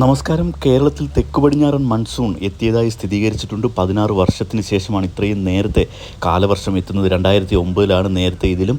നമസ്കാരം. കേരളത്തിൽ തെക്ക് പടിഞ്ഞാറൻ മൺസൂൺ എത്തിയതായി സ്ഥിരീകരിച്ചിട്ടുണ്ട്. പതിനാറ് വർഷത്തിന് ശേഷമാണ് ഇത്രയും നേരത്തെ കാലവർഷം എത്തുന്നത്. രണ്ടായിരത്തി ഒമ്പതിലാണ് നേരത്തെ ഇതിലും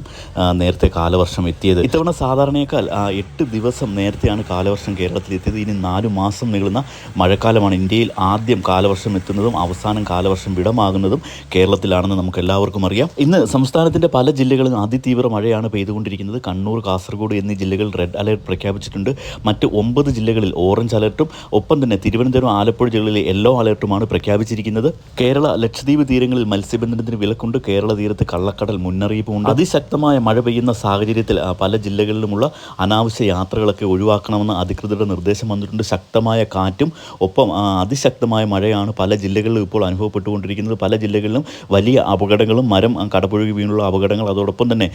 നേരത്തെ കാലവർഷം എത്തിയത്. ഇത്തവണ സാധാരണയേക്കാൾ എട്ട് ദിവസം നേരത്തെയാണ് കാലവർഷം കേരളത്തിൽ എത്തിയത്. ഇനി നാലു മാസം നീളുന്ന മഴക്കാലമാണ് ഇന്ത്യയിൽ ആദ്യം കാലവർഷം എത്തുന്നതും അവസാനം കാലവർഷം വിടമാകുന്നതും കേരളത്തിലാണെന്ന് നമുക്ക് എല്ലാവർക്കും അറിയാം. ഇന്ന് സംസ്ഥാനത്തിന്റെ പല ജില്ലകളിലും അതിതീവ്ര മഴയാണ് പെയ്തുകൊണ്ടിരിക്കുന്നത്. കണ്ണൂർ കാസർഗോഡ് എന്നീ ജില്ലകളിൽ റെഡ് അലേർട്ട് പ്രഖ്യാപിച്ചിട്ടുണ്ട്. മറ്റ് ഒമ്പത് ജില്ലകളിൽ ഓറഞ്ച് അലർട്ടും ഒപ്പം തന്നെ തിരുവനന്തപുരം ആലപ്പുഴ ജില്ലകളിലെ യെല്ലോ അലർട്ടുമാണ് പ്രഖ്യാപിച്ചിരിക്കുന്നത്. കേരള ലക്ഷദ്വീപ് തീരങ്ങളിൽ മത്സ്യബന്ധനത്തിന് വിലക്കുണ്ട്. കേരള തീരത്ത് കള്ളക്കടൽ മുന്നറിയിപ്പുമുണ്ട്. അതിശക്തമായ മഴ പെയ്യുന്ന സാഹചര്യത്തിൽ പല ജില്ലകളിലുമുള്ള അനാവശ്യ യാത്രകളൊക്കെ ഒഴിവാക്കണമെന്ന് അധികൃതരുടെ നിർദ്ദേശം വന്നിട്ടുണ്ട്. ശക്തമായ കാറ്റും ഒപ്പം അതിശക്തമായ മഴയാണ് പല ജില്ലകളിലും ഇപ്പോൾ അനുഭവപ്പെട്ടുകൊണ്ടിരിക്കുന്നത്. പല ജില്ലകളിലും വലിയ അപകടങ്ങളും മരം കടപുഴകി വീണുള്ള അപകടങ്ങൾ അതോടൊപ്പം തന്നെ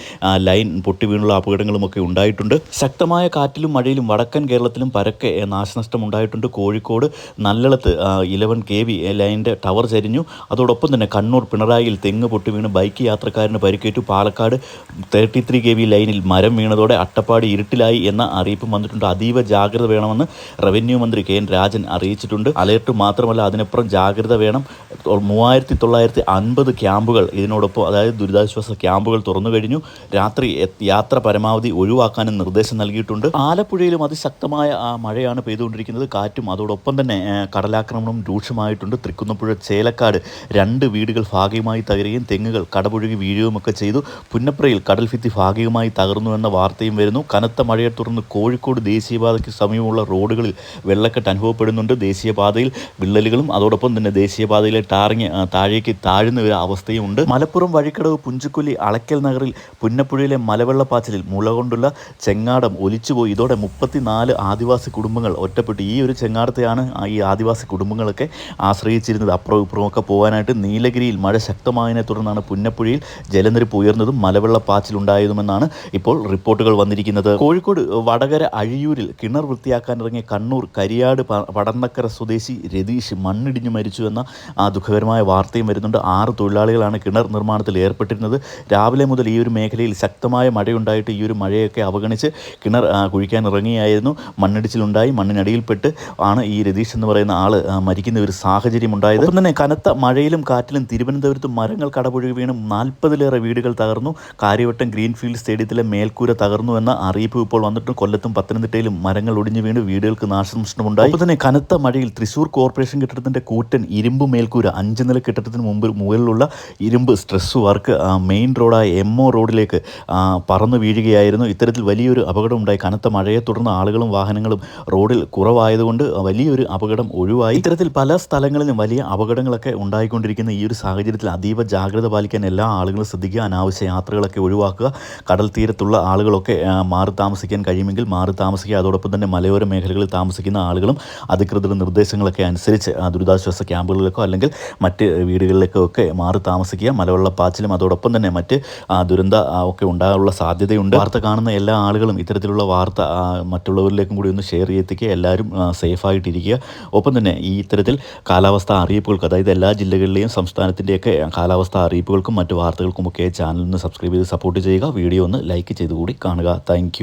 ലൈൻ പൊട്ടി വീണുള്ള അപകടങ്ങളും ഒക്കെ ഉണ്ടായിട്ടുണ്ട്. ശക്തമായ കാറ്റിലും മഴയിലും വടക്കൻ കേരളത്തിലും പരക്കെ നാശനഷ്ടം ഉണ്ടായിട്ടുണ്ട്. കോഴിക്കോട് നല്ലളത്ത് ഇലവൻ കെ വി ലൈന്റെ ടവർ ചരിഞ്ഞു. അതോടൊപ്പം തന്നെ കണ്ണൂർ പിണറായിൽ തെങ്ങ് പൊട്ടി വീണ് ബൈക്ക് യാത്രക്കാരന് പരിക്കേറ്റു. Palakkad thirty three K V ലൈനിൽ മരം വീണതോടെ അട്ടപ്പാടി ഇരുട്ടിലായി എന്ന അറിയിപ്പും വന്നിട്ടുണ്ട്. അതീവ ജാഗ്രത വേണമെന്ന് റവന്യൂ മന്ത്രി കെ എൻ രാജൻ അറിയിച്ചിട്ടുണ്ട്. അലേർട്ട് മാത്രമല്ല അതിനപ്പുറം ജാഗ്രത വേണം. മൂവായിരത്തി തൊള്ളായിരത്തി അൻപത് ക്യാമ്പുകൾ ഇതിനോടൊപ്പം അതായത് ദുരിതാശ്വാസ ക്യാമ്പുകൾ തുറന്നു കഴിഞ്ഞു. രാത്രി യാത്ര പരമാവധി ഒഴിവാക്കാനും നിർദ്ദേശം നൽകിയിട്ടുണ്ട്. ആലപ്പുഴയിലും അതിശക്തമായ മഴയാണ് പെയ്തുകൊണ്ടിരിക്കുന്നത്. കാറ്റും അതോടൊപ്പം തന്നെ കടലാക്രമണം രൂക്ഷമായിട്ടുണ്ട്. തൃക്കുന്നപ്പുഴ ചേലക്കാട് രണ്ട് വീടുകൾ ഭാഗികമായി തകരുകയും തെങ്ങുകൾ കടപുഴകി വീഴുകയുമൊക്കെ ചെയ്തു. പുന്നപ്രയിൽ കടൽഭിത്തി ഭാഗികമായി തകർന്നു എന്ന വാർത്തയും വരുന്നു. കനത്ത മഴയെ തുടർന്ന് കോഴിക്കോട് ദേശീയപാതയ്ക്ക് സമീപമുള്ള റോഡുകളിൽ വെള്ളക്കെട്ട് അനുഭവപ്പെടുന്നുണ്ട്. ദേശീയപാതയിൽ വിള്ളലുകളും അതോടൊപ്പം തന്നെ ദേശീയപാതയിലെ ടാറിങ് താഴേക്ക് താഴ്ന്ന ഒരു അവസ്ഥയുമുണ്ട് മലപ്പുറം വഴിക്കടവ് പുഞ്ചുക്കുലി അളക്കൽ നഗറിൽ പുന്നപ്പുഴയിലെ മലവെള്ളപ്പാച്ചിലിൽ മുള കൊണ്ടുള്ള ചെങ്ങാടം ഒലിച്ചുപോയി. ഇതോടെ മുപ്പത്തിനാല് ആദിവാസി കുടുംബങ്ങൾ ഒറ്റപ്പെട്ടു. ഈ ഒരു ചെങ്ങാടത്തെയാണ് ഈ ആദിവാസി കുടുംബങ്ങളൊക്കെ ആശ്രയിച്ചിരുന്നത്. അപ്പുറവും ഇപ്പുറമൊക്കെ പോകാനായിട്ട് നീലഗിരിയിൽ മഴ ശക്തമായതിനെ തുടർന്നാണ് പുന്നപ്പുഴയിൽ ജലനിരപ്പ് ഉയർന്നതും മലവെള്ളപ്പാച്ചിലുണ്ടായതുമെന്നാണ് ഇപ്പോൾ റിപ്പോർട്ടുകൾ വന്നിരിക്കുന്നത്. കോഴിക്കോട് വടകര അഴിയൂരിൽ കിണർ വൃത്തിയാക്കാനിറങ്ങിയ കണ്ണൂർ കരിയാട് പടന്നക്കര സ്വദേശി രതീഷ് മണ്ണിടിഞ്ഞു മരിച്ചു എന്ന ആ ദുഃഖകരമായ വാർത്തയും വരുന്നുണ്ട്. ആറ് തൊഴിലാളികളാണ് കിണർ നിർമ്മാണത്തിൽ ഏർപ്പെട്ടിരുന്നത്. രാവിലെ മുതൽ ഈ ഒരു മേഖലയിൽ ശക്തമായ മഴയുണ്ടായിട്ട് ഈ ഒരു മഴയൊക്കെ അവഗണിച്ച് കിണർ കുഴിക്കാൻ ഇറങ്ങിയായിരുന്നു. മണ്ണിടിച്ചിലുണ്ടായി. മണ്ണിനടിയിൽപ്പെട്ട് ആണ് ഈ രതീഷ് എന്ന് പറയുന്ന ആൾ മരിക്കുന്ന ഒരു സാഹചര്യം ഉണ്ടായത്. ഒപ്പം തന്നെ കനത്ത മഴയിലും കാറ്റിലും തിരുവനന്തപുരത്ത് മരങ്ങൾ കടപുഴകി വീണ് നാൽപ്പതിലേറെ വീടുകൾ തകർന്നു. കാര്യവട്ടം ഗ്രീൻഫീൽഡ് സ്റ്റേഡിയത്തിലെ മേൽക്കൂര തകർന്നു എന്ന അറിയിപ്പ് ഇപ്പോൾ വന്നിട്ട് കൊല്ലത്തും പത്തനംതിട്ടയിലും മരങ്ങൾ ഒടിഞ്ഞു വീണ് വീടുകൾക്ക് നാശനഷ്ടമുണ്ടായി ഒപ്പം തന്നെ കനത്ത മഴയിൽ തൃശൂർ കോർപ്പറേഷൻ കെട്ടിടത്തിന്റെ കൂറ്റൻ ഇരുമ്പ് മേൽക്കൂര അഞ്ച് നില കെട്ടിടത്തിന് മുമ്പിൽ മുകളിലുള്ള ഇരുമ്പ് സ്ട്രെസ് വർക്ക് മെയിൻ റോഡായ എം ഒ റോഡിലേക്ക് പറന്നു വീഴുകയായിരുന്നു. ഇത്തരത്തിൽ വലിയൊരു അപകടമുണ്ടായി കനത്ത മഴയെ തുടർന്ന് ആളുകളും വാഹനങ്ങളും റോഡിൽ കുറവായതുകൊണ്ട് വലിയൊരു അപകടം ഒഴിവായി. ഇത്തരത്തിൽ പല സ്ഥലങ്ങളിലും വലിയ അപകടങ്ങളൊക്കെ ഉണ്ടായിക്കൊണ്ടിരിക്കുന്ന ഈ ഒരു സാഹചര്യത്തിൽ അതീവ ജാഗ്രത പാലിക്കാൻ എല്ലാ ആളുകളും ശ്രദ്ധിക്കുക. അനാവശ്യ യാത്രകളൊക്കെ ഒഴിവാക്കുക. കടൽ തീരത്തുള്ള ആളുകളൊക്കെ മാറി താമസിക്കാൻ കഴിയുമെങ്കിൽ മാറി താമസിക്കുക. അതോടൊപ്പം തന്നെ മലയോര മേഖലകളിൽ താമസിക്കുന്ന ആളുകളും അധികൃതരുടെ നിർദ്ദേശങ്ങളൊക്കെ അനുസരിച്ച് ദുരിതാശ്വാസ ക്യാമ്പുകളിലേക്കോ അല്ലെങ്കിൽ മറ്റ് വീടുകളിലേക്കോ ഒക്കെ മാറി താമസിക്കുക. മലവെള്ളപ്പാച്ചിലും അതോടൊപ്പം തന്നെ മറ്റ് ദുരന്ത ഒക്കെ ഉണ്ടാകാനുള്ള സാധ്യതയുണ്ട്. വാർത്ത കാണുന്ന എല്ലാ ആളുകളും ഇത്തരത്തിലുള്ള വാർത്ത മറ്റുള്ളവരിലേക്കും കൂടി ഒന്ന് ഷെയർ ചെയ്യത്തിക്കുക എല്ലാവരും സേഫായിട്ടിരിക്കുക. ഒപ്പം തന്നെ ഈ ഇത്തരത്തിൽ കാലാവസ്ഥ അറിയിപ്പുകൾക്ക് അതായത് എല്ലാ ജില്ലകളിലെയും സംസ്ഥാനത്തിന്റെയൊക്കെ കാലാവസ്ഥ അറിയിപ്പുകൾക്കും മറ്റു വാർത്തകൾക്കുമൊക്കെ ചാനലിൽ നിന്ന് സബ്സ്ക്രൈബ് ചെയ്ത് സപ്പോർട്ട് ചെയ്യുക. വീഡിയോ ഒന്ന് ലൈക്ക് ചെയ്തുകൂടി കാണുക. താങ്ക്